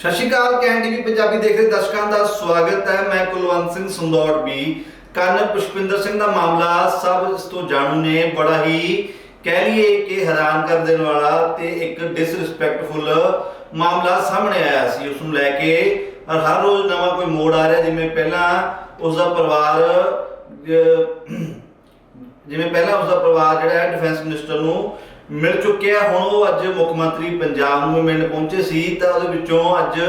ਸਤਿ ਸ਼੍ਰੀ ਅਕਾਲ, ਕੈਨ ਪੰਜਾਬੀ ਦੇਖ ਦਰਸ਼ਕਾਂ ਦਾ ਸਵਾਗਤ ਹੈ। ਮੈਂ ਕੁਲਵੰਤ ਸਿੰਘ ਸੰਦੌੜ ਵੀ। ਕੰਨ ਪੁਸ਼ਪਿੰਦਰ ਸਿੰਘ ਦਾ ਮਾਮਲਾ ਸਭ ਇਸ ਤੋਂ ਜਾਣੂ ਨੇ। ਬੜਾ ਹੀ ਕਹਿ ਲਈਏ ਕਿ ਹੈਰਾਨ ਕਰ ਦੇਣ ਵਾਲਾ ਤੇ ਇੱਕ ਡਿਸਰਿਸਪੈਕਟਫੁਲ ਮਾਮਲਾ ਸਾਹਮਣੇ ਆਇਆ ਸੀ। ਉਸ ਨੂੰ ਲੈ ਕੇ ਔਰ ਹਰ ਰੋਜ਼ ਨਵਾਂ ਕੋਈ ਮੋੜ ਆ ਰਿਹਾ। ਜਿਵੇਂ ਪਹਿਲਾਂ ਉਸ ਦਾ ਪਰਿਵਾਰ ਜਿਵੇਂ ਪਹਿਲਾਂ ਉਸ ਦਾ ਪਰਿਵਾਰ ਜਿਹੜਾ ਹੈ ਡਿਫੈਂਸ ਮਿਨਿਸਟਰ ਨੂੰ ਮਿਲ ਚੁੱਕਿਆ ਹੁਣ ਉਹ ਅੱਜ ਮੁੱਖ ਮੰਤਰੀ ਪੰਜਾਬ ਨੂੰ ਮਿਲਣ ਪਹੁੰਚੇ ਸੀ ਤਾਂ ਉਹਦੇ ਵਿੱਚੋਂ ਅੱਜ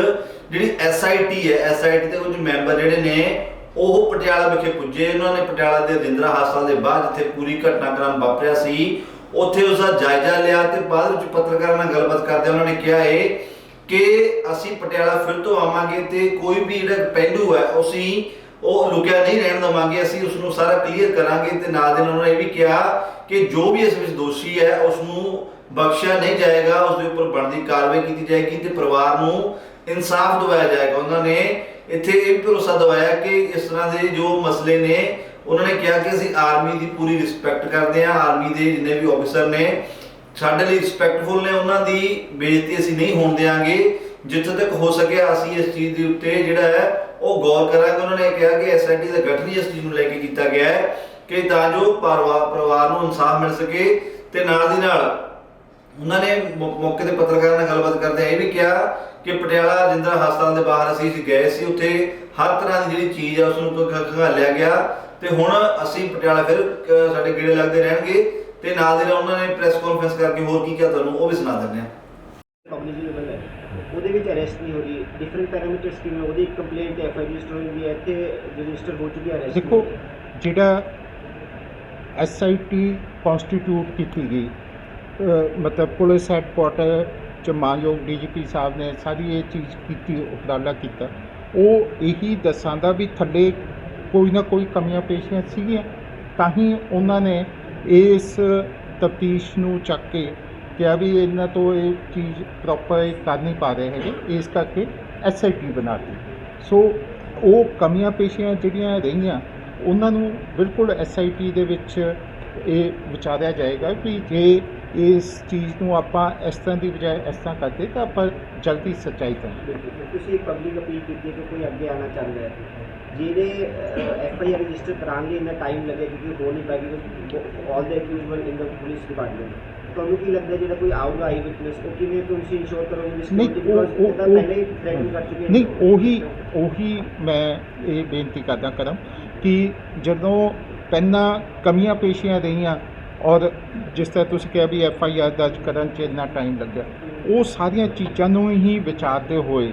ਜਿਹੜੀ ਐਸਆਈਟੀ ਹੈ ਐਸਆਈਟੀ ਦੇ ਕੁਝ ਮੈਂਬਰ ਜਿਹੜੇ ਨੇ, ਉਹ ਪਟਿਆਲਾ ਵਿਖੇ ਪੁੱਜੇ। ਉਹਨਾਂ ਨੇ ਪਟਿਆਲਾ ਦੇ ਰਜਿੰਦਰਾ ਹਸਪਤਾਲ ਦੇ ਬਾਅਦ ਜਿੱਥੇ ਪੂਰੀ ਘਟਨਾਕ੍ਰਮ ਵਾਪਰਿਆ ਸੀ, ਉੱਥੇ ਉਸ ਦਾ ਜਾਇਜ਼ਾ ਲਿਆ ਤੇ ਬਾਅਦ ਵਿੱਚ ਪੱਤਰਕਾਰਾਂ ਨਾਲ ਗੱਲਬਾਤ ਕਰਦੇ ਉਹਨਾਂ ਨੇ ਕਿਹਾ ਹੈ ਕਿ ਅਸੀਂ ਪਟਿਆਲਾ ਫਿਰ ਤੋਂ ਆਵਾਂਗੇ ਤੇ ਕੋਈ ਵੀ ਜਿਹੜਾ ਪਹਿਲੂ ਹੈ ਅਸੀਂ ਉਹ ਲੁਕਿਆ ਨਹੀਂ ਰਹਿਣ ਦਵਾਂਗੇ, ਅਸੀਂ ਉਸ ਨੂੰ ਸਾਰਾ ਕਲੀਅਰ ਕਰਾਂਗੇ ਤੇ ਨਾਲ ਦੇ ਨਾਲ ਉਹਨਾਂ ਨੇ ਇਹ ਵੀ ਕਿਹਾ ਕਿ ਜੋ ਵੀ ਇਸ ਵਿੱਚ ਦੋਸ਼ੀ ਹੈ ਉਸ ਨੂੰ ਬਖਸ਼ਿਆ ਨਹੀਂ ਜਾਏਗਾ ਉਸ ਦੇ ਉੱਪਰ ਬਣਦੀ ਕਾਰਵਾਈ ਕੀਤੀ ਜਾਏਗੀ ਤੇ ਪਰਿਵਾਰ ਨੂੰ ਇਨਸਾਫ ਦਿਵਾਇਆ ਜਾਏਗਾ। ਉਹਨਾਂ ਨੇ ਇੱਥੇ ਇਹ ਵੀ ਭਰੋਸਾ ਦਿਵਾਇਆ ਕਿ ਇਸ ਤਰ੍ਹਾਂ ਦੇ ਜੋ ਮਸਲੇ ਨੇ, ਉਹਨਾਂ ਨੇ ਕਿਹਾ ਕਿ ਅਸੀਂ ਆਰਮੀ ਦੀ ਪੂਰੀ ਰਿਸਪੈਕਟ ਕਰਦੇ ਹਾਂ, ਆਰਮੀ ਦੇ ਜਿੰਨੇ ਵੀ ਆਫੀਸਰ ਨੇ, ਸਾਡੇ ਲਈ ਰਿਸਪੈਕਟਫੁਲ ਨੇ, ਉਹਨਾਂ ਦੀ ਬੇਇੱਜ਼ਤੀ ਅਸੀਂ ਨਹੀਂ ਹੋਣ ਦੇਵਾਂਗੇ ਜਿੱਥੇ ਤੱਕ ਹੋ ਸਕਿਆ, ਅਸੀਂ ਇਸ ਚੀਜ਼ ਦੇ ਉੱਤੇ ਜਿਹੜਾ ਹੈ ਉਹ ਗੌਰ ਕਰਾਂਗੇ, ਉਹਨਾਂ ਨੇ ਕਿਹਾ ਕਿ ਐਸਆਈਟੀ ਦਾ ਗਠਨ ਹੀ ਇਸ ਚੀਜ਼ ਨੂੰ ਲੈ ਕੇ ਕੀਤਾ ਗਿਆ ਹੈ ਕਿ ਤਾਂ ਜੋ ਪਰਿਵਾਰ ਨੂੰ ਇਨਸਾਫ ਮਿਲ ਸਕੇ ਤੇ ਨਾਲ ਦੀ ਨਾਲ ਉਹਨਾਂ ਨੇ ਮੌਕੇ ਤੇ ਪੱਤਰਕਾਰਾਂ ਨਾਲ ਗੱਲਬਾਤ ਕਰਦੇ ਇਹ ਵੀ ਕਿਹਾ ਕਿ ਪਟਿਆਲਾ ਜਿੰਦਰਾ ਹਸਪਤਾਲ ਦੇ ਬਾਹਰ ਅਸੀਂ ਗਏ ਸੀ, ਉੱਥੇ ਹਰ ਤਰ੍ਹਾਂ ਦੀ ਜਿਹੜੀ ਚੀਜ਼ ਆ ਉਸ ਨੂੰ ਖੰਗਾਲਿਆ ਗਿਆ ਤੇ ਹੁਣ ਅਸੀਂ ਪਟਿਆਲਾ ਫਿਰ ਸਾਡੇ ਗੇੜੇ ਲੱਗਦੇ ਰਹਿਣਗੇ ਤੇ ਨਾਲ ਦੇ ਨਾਲ ਉਹਨਾਂ ਨੇ ਪ੍ਰੈਸ ਕਾਨਫਰੰਸ ਕਰਕੇ ਹੋਰ ਕੀ ਕਿਹਾ ਤੁਹਾਨੂੰ, ਉਹ ਵੀ ਸੁਣਾ ਦਿੰਦੇ ਹਾਂ। ਉਹਦੇ ਵਿੱਚ ਅਰੈਸਟ ਨਹੀਂ ਹੋ ਰਹੀ ਡਿਫਰੈਂਟ ਪੈਰਾਮੀਟਰਸ ਕਿਵੇਂ ਉਹਦੀ ਕੰਪਲੇਂਟ ਐਫ ਆਈ ਰਜਿਸਟਰ ਹੋਈ ਹੈ ਇੱਥੇ ਰਜਿਸਟਰ ਹੋ ਚੁੱਕੀ ਹੈ ਅਰੈਸਟ ਦੇਖੋ ਜਿਹੜਾ ਐਸਆਈਟੀ ਕਨਸਟੀਟਿਊਟ ਕੀਤੀ ਗਈ ਮਤਲਬ ਪੁਲਿਸ ਹੈਡਕੁਆਟਰ ਚ ਮਾਨਯੋਗ ਡੀਜੀਪੀ ਸਾਹਿਬ ਨੇ ਸਾਰੀ ਇਹ ਚੀਜ਼ ਕੀਤੀ ਉਪਰਾਲਾ ਕੀਤਾ ਉਹ ਇਹੀ ਦੱਸਾਂਦਾ ਵੀ ਥੱਲੇ ਕੋਈ ਨਾ ਕੋਈ ਕਮੀਆਂ ਪੇਸ਼ੀਆਂ ਸੀਗੀਆਂ ਤਾਂ ਹੀ ਉਹਨਾਂ ਨੇ ਇਸ ਤਫਤੀਸ਼ ਨੂੰ ਚੱਕ ਕੇ ਕਿਹਾ ਵੀ ਇਹਨਾਂ ਤੋਂ ਇਹ ਚੀਜ਼ ਪ੍ਰੋਪਰ ਕਰ ਨਹੀਂ ਪਾ ਰਹੇ ਹੈਗੇ, ਇਸ ਕਰਕੇ ਐਸਆਈਟੀ ਬਣਾਤੀ ਸੋ ਉਹ ਕਮੀਆਂ ਪੇਸ਼ੀਆਂ ਜਿਹੜੀਆਂ ਰਹੀਆਂ, ਉਹਨਾਂ ਨੂੰ ਬਿਲਕੁਲ ਐਸਆਈਟੀ ਦੇ ਵਿੱਚ ਇਹ ਵਿਚਾਰਿਆ ਜਾਏਗਾ ਕਿ ਜੇ ਇਸ ਚੀਜ਼ ਨੂੰ ਆਪਾਂ ਇਸ ਤਰ੍ਹਾਂ ਦੀ ਬਜਾਏ ਇਸ ਤਰ੍ਹਾਂ ਕਰਦੇ ਤਾਂ ਆਪਾਂ ਜਲਦੀ ਸੱਚਾਈ ਕਰਾਂਗੇ ਤੁਸੀਂ ਪਬਲਿਕ ਅਪੀਲ ਕੀਤੀ ਕਿ ਕੋਈ ਅੱਗੇ ਆਉਣਾ ਚਾਹੁੰਦਾ ਹੈ। ਜਿਹਦੇ ਐਫ ਆਈ ਆਰ ਰਜਿਸਟਰ ਕਰਾਉਣ ਲਈ ਇੰਨਾ ਟਾਈਮ ਲੱਗੇ ਕਿਉਂਕਿ ਹੋ ਨਹੀਂ ਪਾਏਗੀ all the accused in the police department ਤੁਹਾਨੂੰ ਕੀ ਲੱਗਦਾ ਜਿਹੜਾ ਕੋਈ ਆਊਗਾ ਆਈ ਵਿਟਨੈਸ ਉਹ ਕਿਵੇਂ ਤੁਸੀਂ ਇੰਸ਼ੋਰ ਕਰੋਗੇ security? ਉਹ- ਤਾਂ ਪਹਿਲਾਂ ਥ੍ਰੈਟਨ ਕਰ ਚੁੱਕੇ ਨਹੀਂ ਉਹੀ ਉਹੀ ਮੈਂ ਇਹ ਬੇਨਤੀ ਕਰਦਾ ਕਰਾਂ ਕਿ ਜਦੋਂ ਪਹਿਲਾਂ ਕਮੀਆਂ ਪੇਸ਼ੀਆਂ ਰਹੀਆਂ ਔਰ ਜਿਸ ਤਰ੍ਹਾਂ ਤੁਸੀਂ ਕਿਹਾ ਵੀ ਐਫ ਆਈ ਆਰ ਦਰਜ ਕਰਨ 'ਚ ਇੰਨਾ ਟਾਈਮ ਲੱਗਿਆ, ਉਹ ਸਾਰੀਆਂ ਚੀਜ਼ਾਂ ਨੂੰ ਹੀ ਵਿਚਾਰਦੇ ਹੋਏ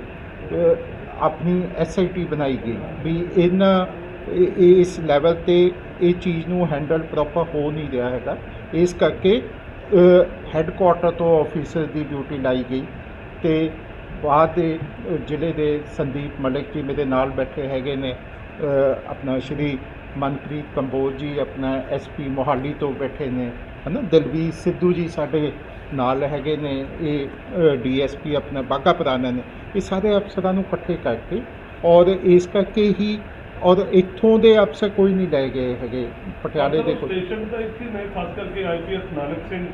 ਆਪਣੀ ਐਸ ਆਈ ਟੀ ਬਣਾਈ ਗਈ ਵੀ ਇਹਨਾਂ ਇਸ ਲੈਵਲ ਤੇ ਇਹ ਚੀਜ਼ ਨੂੰ ਹੈਂਡਲ ਪ੍ਰੋਪਰ ਹੋ ਨਹੀਂ ਰਿਹਾ ਹੈਗਾ। ਇਸ ਕਰਕੇ ਹੈੱਡਕੁਆਟਰ ਤੋਂ ਆਫੀਸਰ ਦੀ ਡਿਊਟੀ ਲਾਈ ਗਈ ਤੇ ਬਾਅਦ ਦੇ ਜ਼ਿਲ੍ਹੇ ਦੇ ਸੰਦੀਪ ਮਲਿਕ ਜੀ ਮੇਰੇ ਨਾਲ ਬੈਠੇ ਹੈਗੇ ਨੇ ਆਪਣਾ ਸ਼੍ਰੀ ਮਨਪ੍ਰੀਤ ਕੰਬੋਜ ਜੀ ਆਪਣਾ ਐਸਪੀ ਮੋਹਾਲੀ ਤੋਂ ਬੈਠੇ ਨੇ ਹਨਾ? ਦਲਵੀਰ ਸਿੱਧੂ ਜੀ ਸਾਡੇ ਨਾਲ ਹੈਗੇ ਨੇ ਇਹ ਡੀਐਸਪੀ ਆਪਣਾ ਬਾਗਾ ਪੁਰਾਣਾ ਨੇ। ਇਹ ਸਾਰੇ ਅਫਸਰਾਂ ਨੂੰ ਇਕੱਠੇ ਕਰਕੇ ਔਰ ਇਸ ਕਰਕੇ ਹੀ ਔਰ ਇੱਥੋਂ ਦੇ ਅਫਸਰ ਕੋਈ ਨਹੀਂ ਲੈ ਗਏ ਹੈਗੇ ਪਟਿਆਲੇ ਦੇ ਕੋਈ। ਸਟੇਸ਼ਨ ਦਾ ਇੱਥੇ ਮੈਂ ਖਾਸ ਕਰਕੇ ਆਈਪੀਐਸ ਨਾਨਕ ਸਿੰਘ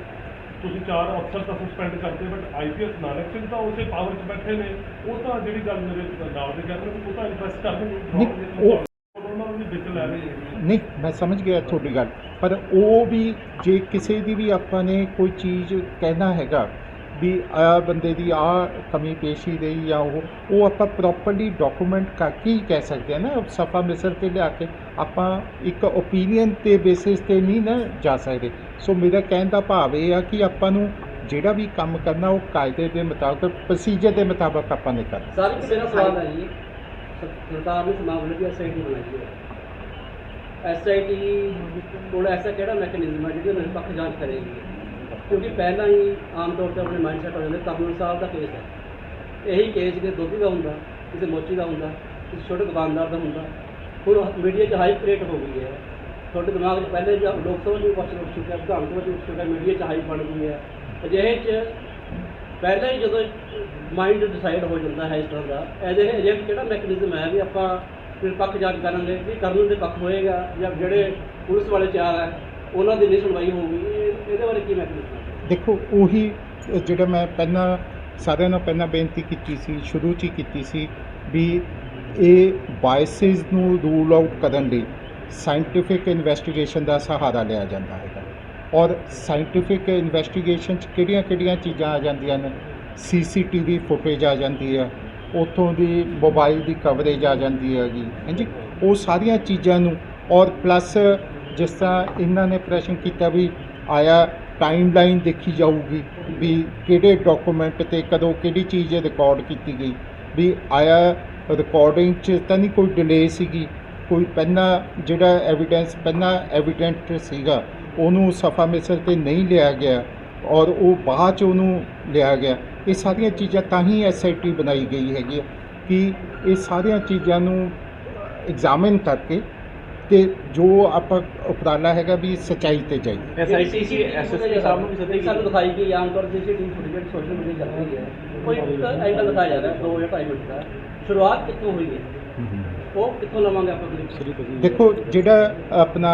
ਤੁਸੀਂ ਚਾਰ ਅਫਸਰ ਤਾਂ ਸਸਪੈਂਡ ਕਰਤੇ ਬਟ ਆਈਪੀਐਸ ਨਾਨਕ ਸਿੰਘ ਤਾਂ ਉਸੇ ਪਾਵਰ 'ਚ ਬੈਠੇ ਨੇ ਉਹ ਤਾਂ ਜਿਹੜੀ ਗੱਲ ਮੇਰੇ ਨਾਲ ਦੇ ਕਹਿੰਦੇ ਉਹ ਤਾਂ ਇੰਟਰਸਟ ਕਰਦੇ ਨਹੀਂ, ਉਹ- ਉਹਨਾਂ ਦੀ ਵਿੱਚ ਲੈ ਰਹੇ ਨੇ ਨਹੀਂ, ਮੈਂ ਸਮਝ ਗਿਆ ਤੁਹਾਡੀ ਗੱਲ। ਪਰ ਉਹ ਵੀ ਜੇ ਕਿਸੇ ਦੀ ਵੀ ਆਪਾਂ ਨੇ ਕੋਈ ਚੀਜ਼ ਕਹਿਣਾ ਹੈਗਾ ਵੀ ਆ ਬੰਦੇ ਦੀ ਆ ਕਮੀ ਪੇਸ਼ੀ ਰਹੀ ਜਾਂ ਉਹ ਉਹ ਆਪਾਂ ਪ੍ਰੋਪਰਲੀ ਡਾਕੂਮੈਂਟ ਕਰਕੇ ਹੀ ਕਹਿ ਸਕਦੇ ਹਾਂ ਨਾ, ਸਫਾ ਮਿਸਰ ਤੇ ਲਿਆ ਕੇ ਆਪਾਂ ਇੱਕ ਓਪੀਨੀਅਨ ਤੇ ਬੇਸਿਸ ਤੇ ਨਹੀਂ ਨਾ ਜਾ ਸਕਦੇ। ਸੋ ਮੇਰਾ ਕਹਿਣ ਦਾ ਭਾਵ ਇਹ ਆ ਕਿ ਆਪਾਂ ਨੂੰ ਜਿਹੜਾ ਵੀ ਕੰਮ ਕਰਨਾ, ਉਹ ਕਾਇਦੇ ਦੇ ਮੁਤਾਬਕ ਪ੍ਰੋਸੀਜਰ ਦੇ ਮੁਤਾਬਕ ਆਪਾਂ ਨੇ ਕਰਨਾ। ਸਰ, ਇੱਕ ਮੇਰਾ ਸਵਾਲ ਹੈ ਜੀ। ਸਰਕਾਰ ਨੇ ਸਮਾਗਮ ਲਈ ਐਸਆਈਟੀ ਬਣਾਈ ਹੈ। ਐਸਆਈਟੀ ਕੋਲ ਐਸਾ ਕਿਹੜਾ ਮੈਕੈਨਿਜ਼ਮ ਹੈ ਜਿਹਦੇ ਨਾਲ ਪੱਖ ਜਾਂਚ ਕਰੇਗੀ? ਕਿਉਂਕਿ ਪਹਿਲਾਂ ਹੀ ਆਮ ਤੌਰ ਤੇ ਆਪਣੇ ਮਾਈਂਡ ਸੈਟ ਹੋ ਜਾਂਦਾ, ਕਾਨੂੰਨ ਸਾਹਿਬ ਦਾ ਕੇਸ ਹੈ। ਇਹੀ ਕੇਸ ਕਿਸੇ ਦੋਧੀ ਦਾ ਹੁੰਦਾ, ਕਿਸੇ ਮੋਚੀ ਦਾ ਹੁੰਦਾ, ਕਿਸੇ ਛੋਟੇ ਦੁਕਾਨਦਾਰ ਦਾ ਹੁੰਦਾ, ਹੁਣ ਮੀਡੀਆ 'ਚ ਹਾਈਪ ਕ੍ਰੀਏਟ ਹੋ ਗਈ ਹੈ। ਤੁਹਾਡੇ ਦਿਮਾਗ 'ਚ ਪਹਿਲੇ ਜਾਂ ਲੋਕ ਸਭਾ ਨੂੰ ਕੁਐਸਚਨ ਉੱਠ ਚੁੱਕਿਆ ਵਿਧਾਨ ਸਭਾ 'ਚ ਉੱਠ ਚੁੱਕਿਆ ਮੀਡੀਆ 'ਚ ਹਾਈਪ ਬਣ ਗਈ ਹੈ। ਅਜਿਹੇ 'ਚ ਪਹਿਲਾਂ ਹੀ ਜਦੋਂ ਮਾਈਂਡ ਡਿਸਾਈਡ ਹੋ ਜਾਂਦਾ ਹੈ ਇਸ ਤਰ੍ਹਾਂ ਦਾ, ਇਹਦੇ ਅਜੇ ਕਿਹੜਾ ਮੈਕੈਨਿਜ਼ਮ ਹੈ ਵੀ ਆਪਾਂ ਫਿਰ ਪੱਖ ਜਾਂਚ ਕਰਾਂਗੇ ਵੀ ਕਾਨੂੰਨ ਦੇ ਪੱਖ ਹੋਏਗਾ ਜਾਂ ਜਿਹੜੇ ਪੁਲਿਸ ਵਾਲੇ ਚਾਰ ਹੈ ਉਹਨਾਂ ਦੀ ਨਹੀਂ ਸੁਣਵਾਈ ਹੋਊਗੀ। ਇਹ- ਇਹਦੇ ਬਾਰੇ ਕੀ ਮੈਕੈਨਿਜ਼ਮ ਦੇਖੋ, ਉਹੀ ਜਿਹੜਾ ਮੈਂ ਪਹਿਲਾਂ ਸਾਰਿਆਂ ਨੂੰ ਪਹਿਲਾਂ ਬੇਨਤੀ ਕੀਤੀ ਸੀ, ਸ਼ੁਰੂ 'ਚ ਹੀ ਕੀਤੀ ਸੀ ਵੀ ਇਹ ਬਾਇਸਿਸ ਨੂੰ ਰੂਲ ਆਊਟ ਕਰਨ ਲਈ ਸਾਇੰਟੀਫਿਕ ਇਨਵੈਸਟੀਗੇਸ਼ਨ ਦਾ ਸਹਾਰਾ ਲਿਆ ਜਾਂਦਾ ਹੈਗਾ। ਔਰ ਸਾਇੰਟੀਫਿਕ ਇਨਵੈਸਟੀਗੇਸ਼ਨ 'ਚ ਕਿਹੜੀਆਂ-ਕਿਹੜੀਆਂ ਚੀਜ਼ਾਂ ਆ ਜਾਂਦੀਆਂ ਨੇ? ਸੀਸੀਟੀਵੀ ਫੁਟੇਜ ਆ ਜਾਂਦੀ ਹੈ। ਉੱਥੋਂ ਦੀ ਮੋਬਾਈਲ ਦੀ ਕਵਰੇਜ ਆ ਜਾਂਦੀ ਹੈਗੀ। ਹਾਂਜੀ? ਉਹ ਸਾਰੀਆਂ ਚੀਜ਼ਾਂ ਨੂੰ ਔਰ ਪਲੱਸ ਜਿਸ ਤਰ੍ਹਾਂ ਇਹਨਾਂ ਨੇ ਪ੍ਰਸ਼ਨ ਕੀਤਾ ਵੀ ਆਇਆ ਟਾਈਮਲਾਈਨ ਦੇਖੀ ਜਾਊਗੀ ਵੀ ਕਿਹੜੇ ਡਾਕੂਮੈਂਟ ਤੇ ਕਦੋਂ ਕਿਹੜੀ ਚੀਜ਼ ਰਿਕਾਰਡ ਕੀਤੀ ਗਈ। ਵੀ ਆਇਆ ਰਿਕਾਰਡਿੰਗ 'ਚ ਤਾਂ ਨਹੀਂ ਕੋਈ ਡਿਲੇ ਸੀਗੀ, ਕੋਈ ਪਹਿਲਾਂ ਜਿਹੜਾ ਐਵੀਡੈਂਸ ਪਹਿਲਾਂ ਐਵੀਡੈਂਟ ਸੀਗਾ, ਉਹਨੂੰ ਸਫਾ ਮਿਸਰ ਤੇ ਨਹੀਂ ਲਿਆ ਗਿਆ ਔਰ ਉਹ ਬਾਅਦ ਚ ਉਹਨੂੰ ਲਿਆ ਗਿਆ। ਇਹ ਸਾਰੀਆਂ ਚੀਜ਼ਾਂ ਤਾਂ ਹੀ ਐਸਆਈਟੀ ਬਣਾਈ ਗਈ ਹੈਗੀ ਹੈ ਕਿ ਇਹ ਸਾਰੀਆਂ ਚੀਜ਼ਾਂ ਨੂੰ ਐਗਜ਼ਾਮਿਨ ਕਰਕੇ ਤੇ ਜੋ ਆਪਾਂ ਉਪਰਾਲਾ ਹੈਗਾ ਵੀ ਸਚਾਈ ਤੇ ਜਾਈ ਐਸਆਈਟੀ ਸੀ ਐਸਐਸਪੀ ਸਾਹਿਬ ਨੂੰ ਵੀ ਸੱਦੇ ਸਾਨੂੰ ਦਿਖਾਈ ਗਈ ਆਮ ਤੌਰ ਤੇ ਜਿਹੜੀ ਫੁਟੇਜ ਸੋਸ਼ਲ ਮੀਡੀਆ ਚੱਲ ਰਹੀ ਹੈ ਕੋਈ ਇੱਕ ਐਂਗਲ ਦਿਖਾਇਆ ਜਾ ਰਿਹਾ ਦੋ ਜਾਂ ਢਾਈ ਮਿੰਟ ਦਾ। ਸ਼ੁਰੂਆਤ ਕਿੱਥੋਂ ਹੋਈ ਹੈ? ਉਹ ਕਿੱਥੋਂ ਲਵਾਂਗੇ ਆਪਾਂ ਕਲਿੱਪ ਦੇਖੋ ਜਿਹੜਾ ਆਪਣਾ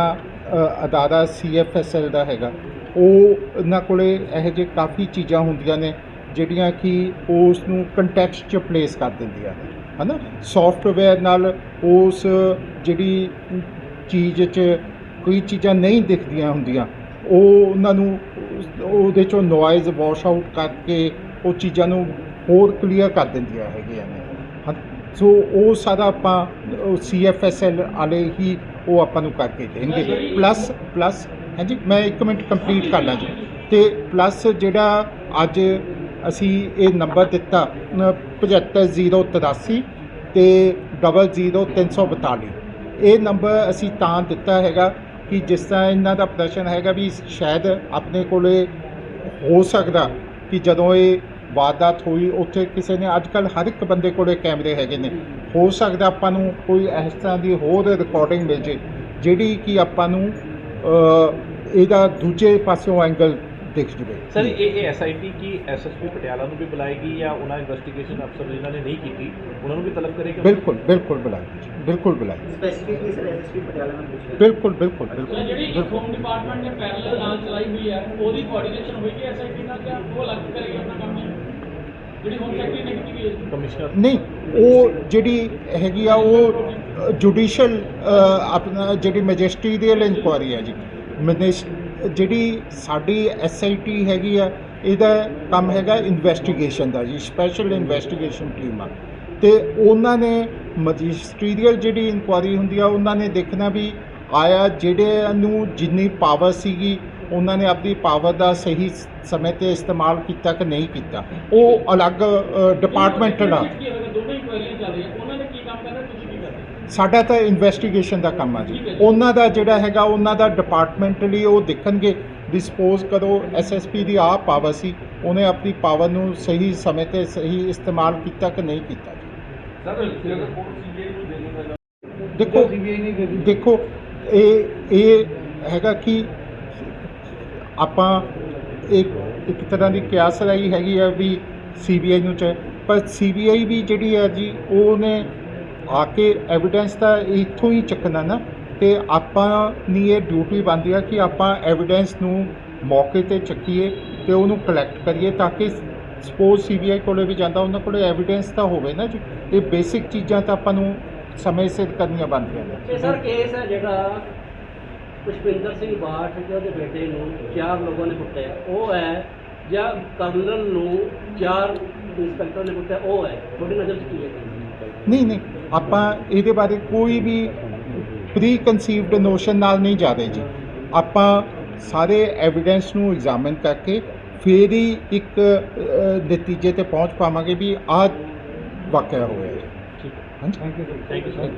ਅਦਾਰਾ ਸੀਐਫਐਸਐਲ ਦਾ ਹੈਗਾ ਉਹ ਉਹਨਾਂ ਕੋਲੇ ਇਹੋ ਜਿਹੇ ਕਾਫੀ ਚੀਜ਼ਾਂ ਹੁੰਦੀਆਂ ਨੇ ਜਿਹੜੀਆਂ ਕਿ ਉਸ ਨੂੰ ਕੰਟੈਕਸਟ 'ਚ ਪਲੇਸ ਕਰ ਦਿੰਦੀਆਂ ਨੇ ਹਨਾ? ਸੌਫਟਵੇਅਰ ਨਾਲ ਉਸ ਜਿਹੜੀ ਚੀਜ਼ 'ਚ ਕੋਈ ਚੀਜ਼ਾਂ ਨਹੀਂ ਦਿਖਦੀਆਂ ਹੁੰਦੀਆਂ ਉਹ ਉਹਨਾਂ ਨੂੰ ਉਹਦੇ 'ਚੋਂ ਨੋਇਜ਼ ਵਾਸ਼ ਆਊਟ ਕਰਕੇ ਉਹ ਚੀਜ਼ਾਂ ਨੂੰ ਹੋਰ ਕਲੀਅਰ ਕਰ ਦਿੰਦੀਆਂ ਹੈਗੀਆਂ ਨੇ ਹਾਂ, ਸੋ ਉਹ ਸਾਰਾ ਆਪਾਂ ਸੀਐਫਐਸਐਲ ਵਾਲੇ ਹੀ ਉਹ ਆਪਾਂ ਨੂੰ ਕਰਕੇ ਦੇਣਗੇ। ਪਲੱਸ ਪਲੱਸ ਹਾਂਜੀ? ਮੈਂ ਇੱਕ ਮਿੰਟ ਕੰਪਲੀਟ ਕਰ ਲਾਂ ਜੀ। ਤੇ ਪਲੱਸ ਜਿਹੜਾ ਅੱਜ ਅਸੀਂ ਇਹ ਨੰਬਰ ਦਿੱਤਾ ਅ, 75083 ਤੇ 00342 ਇਹ ਨੰਬਰ ਅਸੀਂ ਤਾਂ ਦਿੱਤਾ ਹੈਗਾ ਕਿ ਜਿਸ ਤਰ੍ਹਾਂ ਇਹਨਾਂ ਦਾ ਪ੍ਰਦਰਸ਼ਨ ਹੈਗਾ ਵੀ ਸ਼ਾਇਦ ਆਪਣੇ ਕੋਲੇ ਹੋ ਸਕਦਾ ਕਿ ਜਦੋਂ ਇਹ ਵਾਰਦਾਤ ਹੋਈ ਉੱਥੇ ਕਿਸੇ ਨੇ ਅੱਜ ਕੱਲ ਹਰ ਇੱਕ ਬੰਦੇ ਕੋਲੇ ਕੈਮਰੇ ਹੈਗੇ ਨੇ। ਹੋ ਸਕਦਾ ਆਪਾਂ ਨੂੰ ਕੋਈ ਇਸ ਤਰ੍ਹਾਂ ਦੀ ਹੋਰ ਰਿਕਾਰਡਿੰਗ ਮਿਲ ਜੇ ਜਿਹੜੀ ਕਿ ਆਪਾਂ ਨੂੰ ਇਹਦਾ ਦੂਜੇ ਪਾਸਿਓਂ ਐਂਗਲ ਦਿਖ ਜਵੇ ਸਰ ਇਹ ਇਹ ਐਸਆਈਟੀ ਕੀ ਐਸਐਸਪੀ ਪਟਿਆਲਾ ਨੂੰ ਵੀ ਬੁਲਾਏਗੀ ਜਾਂ ਉਹਨਾਂ ਇਨਵੈਸਟੀਗੇਸ਼ਨ ਅਫਸਰ ਜਿਨ੍ਹਾਂ ਨੇ ਨਹੀਂ ਕੀਤੀ ਉਹਨਾਂ ਨੂੰ ਵੀ ਤਲਬ ਕਰੇਗੀ? ਬਿਲਕੁਲ ਬਿਲਕੁਲ ਬੁਲਾਈ ਜੀ, ਬਿਲਕੁਲ ਬੁਲਾਈ ਸਪੈਸੀਫਿਕਲੀ ਸਰ ਐਸਐਸਪੀ ਪਟਿਆਲਾ ਨਾਲ ਪੁੱਛਿਆ। ਬਿਲਕੁਲ ਬਿਲਕੁਲ ਬਿਲਕੁਲ ਜਿਹੜੀ ਬਿਲਕੁਲ। ਹੋਮ ਡਿਪਾਰਟਮੈਂਟ ਨੇ ਪੈਰਲਲ ਨਾਲ ਚਲਾਈ ਹੋਈ ਹੈ ਉਹਦੀ ਕੋਆਰਡੀਨੇਸ਼ਨ ਹੋਏਗੀ ਐਸਆਈਟੀ ਨਾਲ ਜਾਂ ਉਹ ਅਲੱਗ ਕਰੇਗੀ ਆਪਣਾ ਕੰਮ? ਨਹੀਂ ਜਿਹੜੀ ਹੋਮ ਸੈਕਟਰੀ ਨੇ ਕੀਤੀ ਗਈ ਹੈ। ਕਮਿਸ਼ਨਰ ਨਹੀਂ ਉਹ ਜਿਹੜੀ ਹੈਗੀ ਆ ਉਹ ਜੁਡੀਸ਼ੀਅਲ ਆਪਣਾ ਜਿਹੜੀ ਮੈਜਿਸਟਰੀਅਲ ਇਨਕੁਆਰੀ ਹੈ ਜੀ ਮੈਨਿਸ- ਜਿਹੜੀ ਸਾਡੀ ਐਸਆਈਟੀ ਹੈਗੀ ਆ, ਇਹਦਾ ਕੰਮ ਹੈਗਾ ਇਨਵੈਸਟੀਗੇਸ਼ਨ ਦਾ ਜੀ ਸਪੈਸ਼ਲ ਇਨਵੈਸਟੀਗੇਸ਼ਨ ਟੀਮ ਆ। ਤੇ ਉਹਨਾਂ ਨੇ ਮੈਜਿਸਟਰੀਅਲ ਜਿਹੜੀ ਇਨਕੁਆਰੀ ਹੁੰਦੀ ਆ, ਉਹਨਾਂ ਨੇ ਦੇਖਣਾ ਵੀ ਆਇਆ ਜਿਹੜੇ ਨੂੰ ਜਿੰਨੀ ਪਾਵਰ ਸੀਗੀ, ਉਹਨਾਂ ਨੇ ਆਪਣੀ ਪਾਵਰ ਦਾ ਸਹੀ ਸਮੇਂ ਤੇ ਇਸਤੇਮਾਲ ਕੀਤਾ ਕਿ ਨਹੀਂ ਕੀਤਾ। ਉਹ ਅਲੱਗ ਡਿਪਾਰਟਮੈਂਟ ਆ ਕੀ ਹੋਵੇਗਾ ਦੋਨੋਂ ਹੀ ਕੁਐਰੀਆਂ ਚੱਲ ਰਹੀਆਂ ਉਹਨਾਂ ਨੇ ਕੀ ਕੰਮ ਕਰਨਾ ਤੁਸੀਂ ਕੀ ਕਰਦੇ ਸਾਡਾ ਤਾਂ ਇਨਵੈਸਟੀਗੇਸ਼ਨ ਦਾ ਕੰਮ ਆ ਜੀ। ਉਹਨਾਂ ਦਾ ਜਿਹੜਾ ਹੈਗਾ ਉਹਨਾਂ ਦਾ ਡਿਪਾਰਟਮੈਂਟਲੀ ਉਹ ਦੇਖਣਗੇ ਵੀ ਸਪੋਜ਼ ਕਰੋ ਐਸਐਸਪੀ ਦੀ ਆ ਪਾਵਰ ਸੀ ਉਹਨੇ ਆਪਣੀ ਪਾਵਰ ਨੂੰ ਸਹੀ ਸਮੇਂ ਤੇ ਸਹੀ ਇਸਤੇਮਾਲ ਕੀਤਾ ਕਿ ਨਹੀਂ ਕੀਤਾ ਜੀ। ਦੇਖੋ ਦੇਖੋ ਇਹ ਇਹ ਹੈਗਾ ਕਿ ਆਪਾਂ ਇੱਕ ਇੱਕ ਤਰ੍ਹਾਂ ਦੀ ਕਿਆਸ ਰਾਈ ਹੈਗੀ ਆ ਵੀ ਸੀਬੀਆਈ ਨੂੰ ਚਾਹੇ ਪਰ ਸੀਬੀਆਈ ਵੀ ਜਿਹੜੀ ਹੈ ਜੀ ਉਹਨੇ ਆ ਕੇ ਐਵੀਡੈਂਸ ਤਾਂ ਇੱਥੋਂ ਹੀ ਚੱਕਣਾ ਨਾ ਤੇ ਆਪਾਂ ਦੀ ਇਹ ਡਿਊਟੀ ਬਣਦੀ ਆ ਕਿ ਆਪਾਂ ਐਵੀਡੈਂਸ ਨੂੰ ਮੌਕੇ ਤੇ ਚੱਕੀਏ ਤੇ ਉਹਨੂੰ ਕਲੈਕਟ ਕਰੀਏ ਤਾਂ ਕਿ ਸਪੋਜ਼ ਸੀਬੀਆਈ ਕੋਲੇ ਵੀ ਜਾਂਦਾ ਉਹਨਾਂ ਕੋਲੇ ਐਵੀਡੈਂਸ ਤਾਂ ਹੋਵੇ ਨਾ ਜੀ। ਇਹ ਬੇਸਿਕ ਚੀਜ਼ਾਂ ਤਾਂ ਆਪਾਂ ਨੂੰ ਸਮੇਂ ਸਿਰ ਕਰਨੀਆਂ ਬਣਦੀਆਂ ਨੇ। ਸਰ ਕੇਸ ਹੈ ਜਿਹੜਾ ਪੁਸ਼ਪਿੰਦਰ ਸਿੰਘ ਬਾਠ ਤੇ ਉਹਦੇ ਬੇਟੇ ਨੂੰ ਚਾਰ ਲੋਕਾਂ ਨੇ ਕੁੱਟਿਆ। ਉਹ ਹੈ ਜਾਂ ਕਰਨਲ ਨੂੰ ਚਾਰ ਇੰਸਪੈਕਟਰ ਨੇ ਕੁੱਟਿਆ ਉਹ ਹੈ। ਤੁਹਾਡੀ ਨਜ਼ਰ 'ਚ ਕੀ ਹੈ? ਨਹੀਂ ਨਹੀਂ ਆਪਾਂ ਇਹਦੇ ਬਾਰੇ ਕੋਈ ਵੀ ਪ੍ਰੀ ਕਨਸੀਵਡ ਨੋਸ਼ਨ ਨਾਲ ਨਹੀਂ ਜਾ ਰਹੇ ਜੀ। ਆਪਾਂ ਸਾਰੇ ਐਵੀਡੈਂਸ ਨੂੰ ਐਗਜ਼ਾਮਿਨ ਕਰਕੇ ਫਿਰ ਹੀ ਇੱਕ ਨਤੀਜੇ ਤੇ ਪਹੁੰਚ ਪਾਵਾਂਗੇ ਵੀ ਆਹ ਵਾਕਿਆ ਹੋਇਆ ਹੈ ਠੀਕ ਹੈ। ਹਾਂਜੀ। Thank you sir